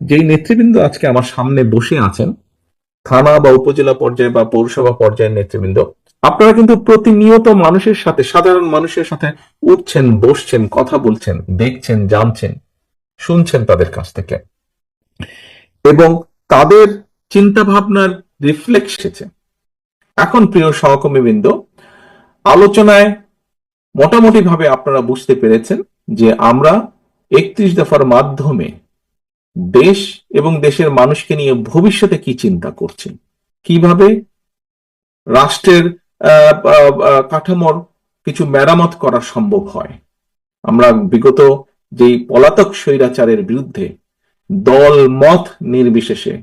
যেই নেতৃবৃন্দ আজকে আমার সামনে বসে আছেন, থানা বা উপজেলা পর্যায়ে বা পৌরসভা পর্যায়ের নেতৃবৃন্দ, আপনারা কিন্তু প্রতিনিয়ত মানুষের সাথে, সাধারণ মানুষের সাথে উঠছেন, বসছেন, কথা বলছেন, দেখছেন, জানছেন, শুনছেন তাদের কাছ থেকে। এবং তাদের চিন্তা ভাবনার রিফ্লেক্স এসেছে। এখন প্রিয় সহকর্মীবৃন্দ, আলোচনায় মোটামুটি ভাবে আপনারা বুঝতে পেরেছেন যে আমরা একত্রিশ দফার মাধ্যমে দেশ এবং দেশের মানুষকে নিয়ে ভবিষ্যতে কি চিন্তা করছি কীভাবে রাষ্ট্রের কাঠামোর কিছু মেরামত করা সম্ভব হয়? আমরা বিগত যেই পলাতক স্বৈরাচারের বিরুদ্ধে দল মত নির্বিশেষে,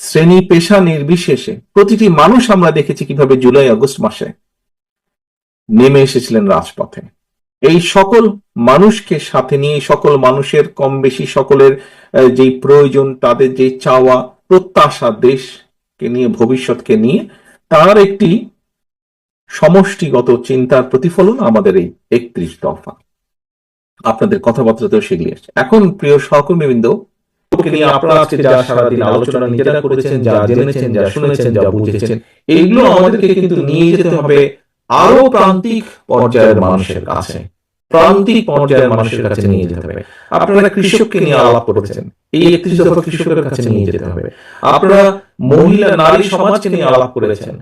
শ্রেণি পেশা নির্বিশেষে প্রতিটি মানুষ আমরা দেখেছি কীভাবে জুলাই আগস্ট মাসে নেমে এসেছিলেন রাজপথে। এই সকল মানুষকে সাথে নিয়ে সকল মানুষের কম বেশি সকলের যেই প্রয়োজন, তাদের যে চাওয়া, প্রত্যাশা দেশকে নিয়ে, ভবিষ্যৎকে নিয়ে, তার একটি সমষ্টিগত চিন্তার প্রতিফলন আমাদের এই একত্রিশ দফা। আপনাদের কথাবার্তাতেও সেগুলি আসছে। এখন প্রিয় সহকর্মীবৃন্দ যা আলোচনা যা যা শুনেছেন, যা এইগুলো আমাদেরকে কিন্তু নিয়ে যেতে হবে আরও প্রান্তিক পর্যায়ের মানুষের কাছে। প্রান্তিক পর্যায়ের মানুষের কাছে নিয়ে যেতে হবে। আপনারা কৃষককে নিয়ে আলাপ করেছেন। এই একত্রিশ দফা কৃষকের কাছে নিয়ে যেতে হবে। আপনারা মহিলা, নারী সমাজকে নিয়ে আলাপ করেছেন।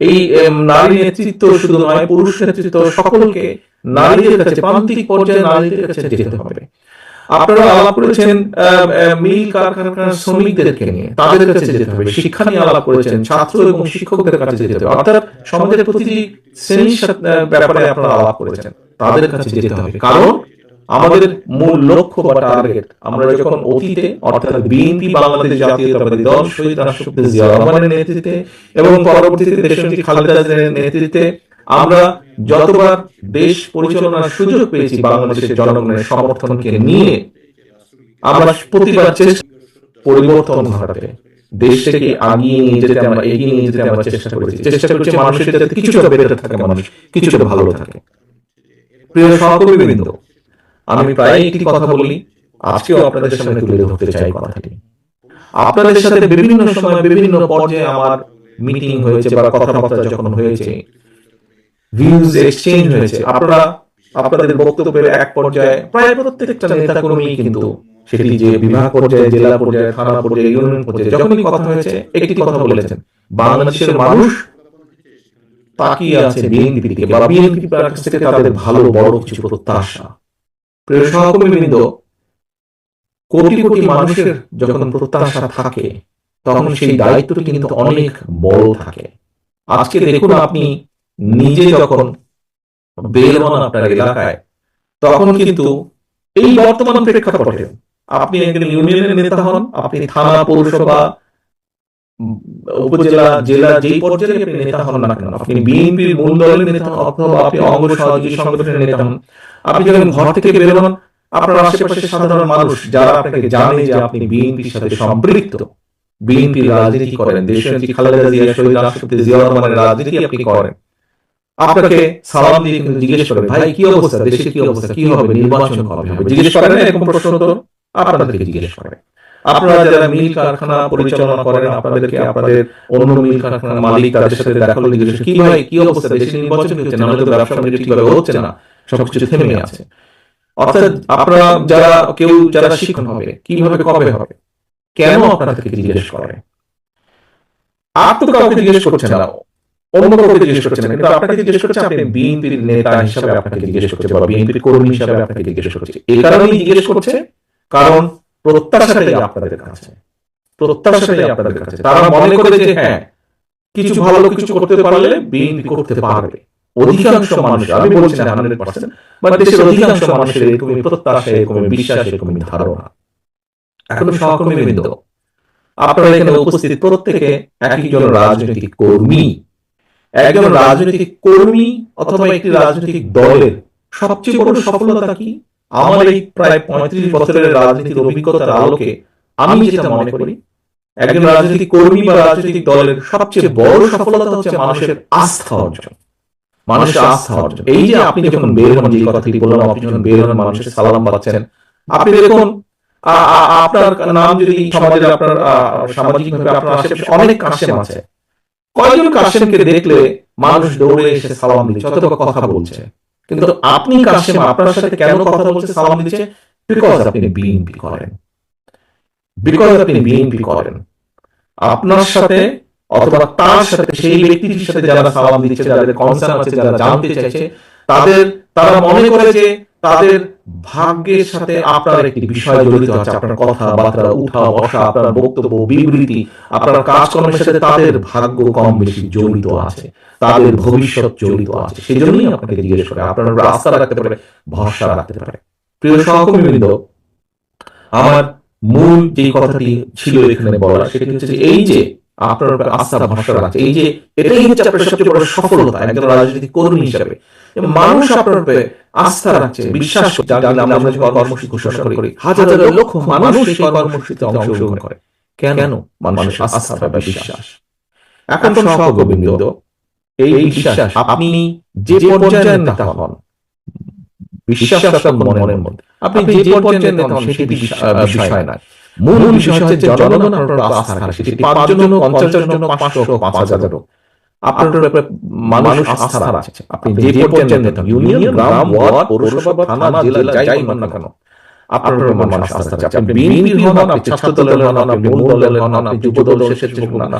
এই নারী নেতৃত্ব শুধু নয়, পুরুষ নেতৃত্ব সকলকে নারীদের কাছে, প্রান্তিক পর্যায়ে নারীদের কাছে যেতে হবে। আপনারা আলাপ করেছেন মিল কারখানার শ্রমিকদেরকে নিয়ে। তাদের কাছে যেতে হবে, শিক্ষা নিয়ে আলাপ করেছেন, ছাত্র এবং শিক্ষকদের কাছে যেতে হবে। অর্থাৎ সমাজের প্রতিটি শ্রেণির ব্যাপারে আপনারা আলাপ করেছেন। তাদের কাছে যেতে হবে। কারণ আমাদের মূল লক্ষ্য বা টার্গেট আমরা যখন অতীতে, অর্থাৎ বিএনপি, বাংলাদেশ জাতীয়তাবাদী দল, শহীদ রাষ্ট্রপতি জিয়া রহমানের নেতৃত্বে এবং পরবর্তীতে দেশনেত্রী খালেদা জিয়ার নেতৃত্বে, আমরা যতবার দেশ পরিচালনার সুযোগ পেয়েছি বাংলাদেশের জনগণের সমর্থনকে নিয়ে, আমরা প্রতিবার চেষ্টা পরিবর্তন ঘটাতে দেশটাকে আগিয়ে নিয়ে যেতে আমরা, এগিয়ে নিয়ে যেতে আমরা চেষ্টা করেছি। চেষ্টা করছি মানুষের যাতে কিছুটা বেটার থাকে মানুষ, কিছুটা ভালো থাকে। প্রিয় সহকর্মীবৃন্দ আমি প্রায় একটি কথা বলি আজকেও আপনাদের সামনে তুলে ধরতে চাই কথাটি। আপনাদের সাথে বিভিন্ন সময় বিভিন্ন পর্যায়ে আমার মিটিং হয়েছে বা কথাবার্তা যখন হয়েছে ভিউজ এক্সচেঞ্জ হয়েছে। আপনারা আপনাদের বক্তব্যের এক পর্যায়ে প্রায় প্রত্যেকটা নেতা কর্মী কিন্তু সেটি যে বিভাগ পর্যায়ে জেলা পর্যায়ে থানা পর্যায়ে ইউনিয়ন পর্যায়ে যখনই কথা হয়েছে একটি কথা বলেছেন। বাংলাদেশের মানুষ তাকিয়ে আছে বিএনপি বা বিএনপি থেকে তাদের ভালো বড় কিছু প্রত্যাশা। প্রিয় সহকর্মীবৃন্দ কোটি কোটি মানুষের যখন প্রত্যাশা থাকে, তখন সেই দায়িত্বটি কিন্তু অনেক বড় থাকে। আজকে দেখুন আপনি নিজে যখন বের হন আপনার এলাকায়, তখন কিন্তু এই বর্তমান প্রেক্ষাপটে আপনি একজন ইউনিয়নের নেতা হন, আপনি থানা পৌরসভা উপজেলা জেলা যেই পর্যায়ে আপনি নেতা হন না কেন? আপনি বিএনপির মূল দলের নেতা অথবা আপনি অঙ্গ সহযোগী সংগঠনের নেতা হন। আপনি যখন ঘর থেকে আপনার আশেপাশে সাধারণ মানুষ যারা আপনাকে জানে যে আপনি বিএনপির সাথে সম্পৃক্ত বিএনপির রাজনীতি করেন। খালেদা জিয়া, শহীদ রাষ্ট্রপতি জিয়া রহমানের রাজনীতি আপনি করেন। আপনাকে সালাম দিয়ে কিন্তু জিজ্ঞেস করে ভাই, কি অবস্থা? দেশে কি অবস্থা? কি হবে? নির্বাচন কবে হবে? জিজ্ঞেস করেন, এরকম প্রশ্ন তো আপনাদেরকে জিজ্ঞেস করে আপনারা যারা মিল কারখানা পরিচালনা করেন, আপনাদেরকে আপনাদের অন্য মিল কারখানার মালিক তাদের সাথে দেখা হলে জিজ্ঞেস কি ভাই, কি অবস্থা? দেশে নির্বাচন হচ্ছে না, আমাদের ব্যবসা বাণিজ্য ঠিকভাবে হচ্ছে না, সবকিছু থেমে আছে। অর্থাৎ আপনারা যারা, কেউ যারা হবে, কীভাবে, কবে হবে? কেন আপনাদেরকে জিজ্ঞেস করে? আর তো কাউকে জিজ্ঞেস করছে না, অন্য কাউকে জিজ্ঞেস করছে না, কিন্তু আপনাকে জিজ্ঞেস করছে, আপনি বিএনপির নেতা হিসাবে আপনাকে জিজ্ঞেস করছে বা বিএনপির কর্মী হিসাবে আপনাকে জিজ্ঞেস করছে। এই কারণেই জিজ্ঞেস করছে, কারণ প্রত্যাশাটাই আপনাদের কাছে। প্রত্যাশাটাই আপনাদের কাছে। তারা মনে করে যে হ্যাঁ কিছু ভালো কিছু করতে পারলে বিএনপি করতে পারবে। অধিকাংশ মানুষ আমি বলছি না হান্ড্রেড পার্সেন্ট বাট দেশের অধিকাংশ মানুষের এরকমই প্রত্যাশা এরকমই বিশ্বাস এরকমই ধারণা। এখন সহকর্মীবৃন্দ আপনারা এখানে উপস্থিত প্রত্যেকে একজন রাজনৈতিক কর্মী। একজন রাজনৈতিক কর্মী অথবা একটি রাজনৈতিক দলের। সবচেয়ে বড় সফলতা কি? আমার এই প্রায় পঁয়ত্রিশ বছরের রাজনীতির অভিজ্ঞতার আলোকে আমি যেটা মনে করি একজন রাজনৈতিক কর্মী বা রাজনৈতিক দলের সবচেয়ে বড় সফলতা হচ্ছে মানুষের আস্থা অর্জন। মানুষের আস্থা অর্জন। এই যে আপনি যখন বের হন যে কথাটি বললাম আপনি যখন বের হন মানুষের সালাম পাচ্ছেন আপনি দেখুন আপনার নাম যদি সমাজের আপনার সামাজিক ভাবে আপনার আশেপাশে অনেক কাশেম আছে। কয়জন কাশেমকে দেখলে মানুষ দৌড়ে এসে সালাম দিচ্ছে অথবা কথা বলছে। কিন্তু আপনি কাশেম, আপনার সাথে কেন কথা বলছে সালাম দিচ্ছে? বিকজ আপনি বিএনপি করেন। বিকজ আপনি বিএনপি করেন। আপনার সাথে অথবা তার সাথে সেই ব্যক্তিটির সাথে যারা সালাম দিচ্ছে, যাদের কনসার্ন আছে, যারা জানতে চাইছে, তাদের, তারা মনে করে যে তাদের ভাগ্যের সাথে আপনার একটি বিষয় জড়িত আছে। আপনার কথাবার্তা উঠা বসা, আপনার বক্তব্য, বিবৃতি, আপনার কাজকর্মের সাথে তাদের ভাগ্য কম বেশি জড়িত আছে। তাদের ভবিষ্যৎ জড়িত আছে। সেই জন্যই আপনাকে জিজ্ঞেস করে, আপনার আস্থা রাখতে পারে, ভরসা রাখতে পারে। প্রিয় সহকর্মীবৃন্দ, আমার মূল যে কথাটি ছিল এখানে বলা সেটি হচ্ছে এই যে আপনার উপর আস্থা ভরসা রাখছে এই যে এটাই হচ্ছে আপনার সবচেয়ে বড় সফলতা একজন রাজনৈতিক কর্মী হিসাবে। মানুষ আপনার উপরে আস্থা রাখছে বিশ্বাস আমরা যে কর্মসূচি ঘোষণা করি হাজার হাজার লক্ষ মানুষ এই কর্মসূচিতে অংশগ্রহণ করে। কেন? মানুষ আস্থা বা বিশ্বাস। এখন সহগোবিন্দ এই বিশ্বাস আপনি যে পর্যায়ের নেতা হন বিশ্বাস আপনার মনের মধ্যে। আপনি যে পর্যায়ের নেতা হন সেটি বিষয় নয়। মূল বিষয় হচ্ছে জনগণ আপনার আস্থা রাখে সেটি পাঁচজন হোক, পঞ্চাশ জন হোক, পাঁচশো হোক, পাঁচ হাজার হোক। আপনার ব্যাপারে মানুষ আস্থা রাখছে আপনি যে পর্যায়ে নেতা ইউনিয়ন গ্রাম ওয়ার্ড পৌরসভা থানা জেলা যাই হন না কেন আপনার উপর মানুষ আস্থা রাখছে আপনি বিএনপি হন আপনি ছাত্র দলের হন আপনি মূল দলের হন আপনি যুব দল শেষের হন না